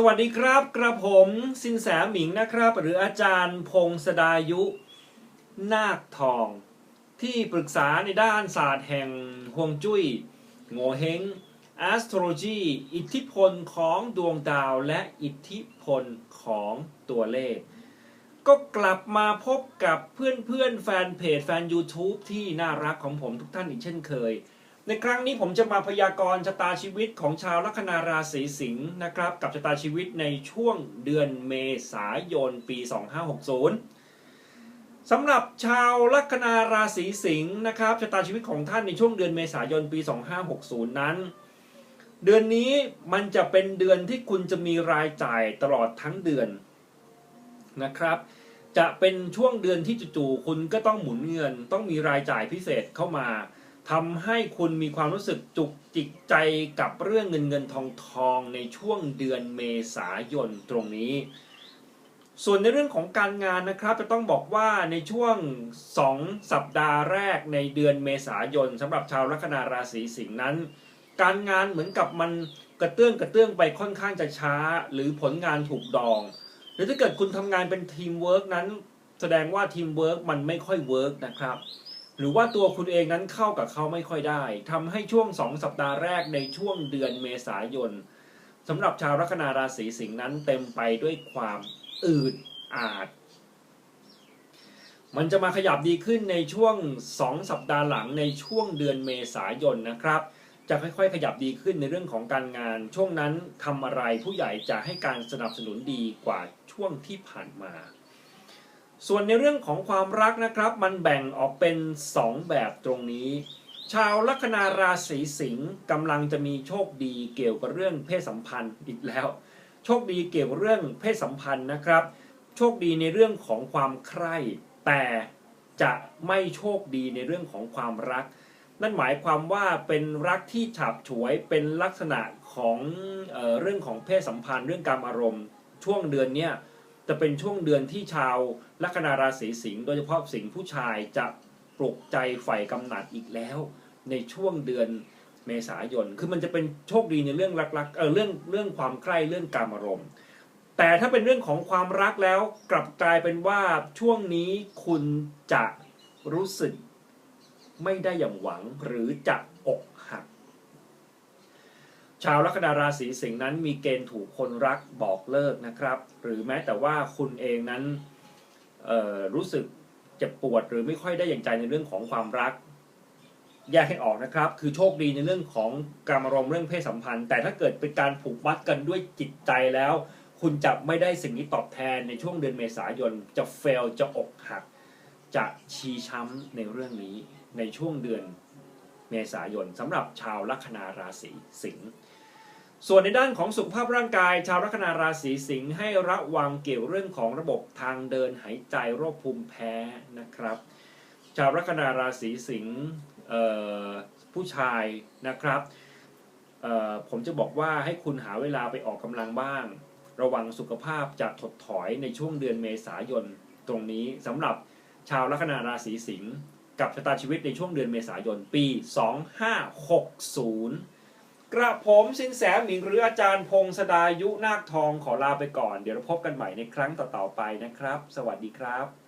สวัสดีครับกระผมสินแสหมิงนะครับ หรืออาจารย์พงศดายุ นาคทอง ที่ปรึกษาในด้านศาสตร์แห่งฮวงจุ้ยโงเฮง astrology อิทธิพลของดวงดาวและอิทธิพลของตัวเลข ก็กลับมาพบกับเพื่อนๆแฟนเพจแฟน YouTube ที่น่ารักของผมทุกท่านอีกเช่นเคย ในครั้งนี้ผมจะมาพยากรณ์ชะตาชีวิตของชาวลัคนาราศีสิงห์นะครับ กับชะตาชีวิตในช่วงเดือนเมษายนปี 2560สำหรับชาวลัคนาราศีสิงห์นะครับชะตาชีวิตของท่านในช่วงเดือนเมษายนปี 2560 นั้น เดือนนี้มันจะเป็นเดือนที่คุณจะมีรายจ่ายตลอดทั้งเดือนนะครับจะเป็นช่วงเดือนที่จู่ๆคุณก็ต้องหมุนเงิน ต้องมีรายจ่ายพิเศษเข้ามา ทำให้คุณมีความรู้สึกจุกจิกใจกับเรื่องเงินเงินทองทองในช่วงเดือนเมษายนตรงนี้ ส่วนในเรื่องของการงานนะครับ จะต้องบอกว่าในช่วง 2 สัปดาห์แรกในเดือนเมษายนสำหรับชาวลัคนาราศีสิงห์นั้น การงานเหมือนกับมันกระเตื้องกระเตื้องไปค่อนข้างจะช้า หรือผลงานถูกดอง หรือถ้าเกิดคุณทำงานเป็นทีมเวิร์กนั้น แสดงว่าทีมเวิร์กมันไม่ค่อยเวิร์กนะครับ หรือว่าตัวคุณเองนั้นเข้ากับเขาไม่ค่อยได้ทำให้ช่วง 2 สัปดาห์แรกในช่วงเดือนเมษายนสำหรับชาวลัคนาราศีสิงห์นั้นเต็มไปด้วยความอืดอาด มันจะมาขยับดีขึ้นในช่วง 2 สัปดาห์หลังในช่วงเดือนเมษายนนะครับ จะค่อยๆ ขยับดีขึ้นในเรื่องของการงาน ช่วงนั้นทำอะไรผู้ใหญ่จะให้การสนับสนุนดีกว่าช่วงที่ผ่านมา ส่วนในเรื่องของความรักนะครับ มันแบ่งออกเป็น 2 แบบตรงนี้ ชาวลัคนาราศีสิงห์กำลังจะมีโชคดีเกี่ยวกับเรื่องเพศสัมพันธ์อีกแล้ว โชคดีเกี่ยวกับเรื่องเพศสัมพันธ์นะครับ โชคดีในเรื่องของความใคร่ แต่จะไม่โชคดีในเรื่องของความรัก นั่นหมายความว่าเป็นรักที่ฉับฉวยเป็นลักษณะของเออเรื่องของเพศสัมพันธ์เรื่องการอารมณ์ ช่วงเดือนเนี้ย จะเป็นช่วงเดือนที่ชาวลัคนาราศีสิงห์โดยเฉพาะสิงห์ผู้ชายจะปลุกใจใฝ่กำหนัดอีกแล้ว ในช่วงเดือนเมษายน คือมันจะเป็นโชคดีในเรื่องรักๆเออเรื่องเรื่องความใกล้เรื่องการอารมณ์ แต่ถ้าเป็นเรื่องของความรักแล้วกลับกลายเป็นว่าช่วงนี้คุณจะรู้สึกไม่ได้อย่างหวังหรือจะ ชาวลัคนาราศีสิงห์นั้นมีเกณฑ์ถูกคนรักบอกเลิกนะครับ หรือแม้แต่ว่าคุณเองนั้นรู้สึกเจ็บปวดหรือไม่ค่อยได้อย่างใจในเรื่องของความรัก แยกให้ออกนะครับ คือโชคดีในเรื่องของการอารมเรื่องเพศสัมพันธ์ แต่ถ้าเกิดเป็นการผูกมัดกันด้วยจิตใจแล้ว คุณจะไม่ได้สิ่งนี้ตอบแทนในช่วงเดือนเมษายนจะเฟลจะอกหัก จะชีช้ำในเรื่องนี้ในช่วงเดือน เมษายนสำหรับชาวลัคนาราศีสิงห์ส่วนในด้านของสุขภาพร่างกาย ชาวลัคนาราศีสิงห์ให้ระวังเกี่ยวเรื่องของระบบทางเดินหายใจโรคภูมิแพ้นะครับ ชาวลัคนาราศีสิงห์ผู้ชายนะครับผมจะบอกว่าให้คุณหาเวลาไปออกกำลังบ้าง ระวังสุขภาพจะถดถอยในช่วงเดือนเมษายนตรงนี้สำหรับชาวลัคนาราศีสิงห์ กับชะตาชีวิตในช่วงเดือนเมษายนปี 2560 กระผมสินแสหมิงหรืออาจารย์พงศดายุนาคทองขอลาไปก่อน เดี๋ยวเราพบกันใหม่ในครั้งต่อๆไปนะครับ สวัสดีครับ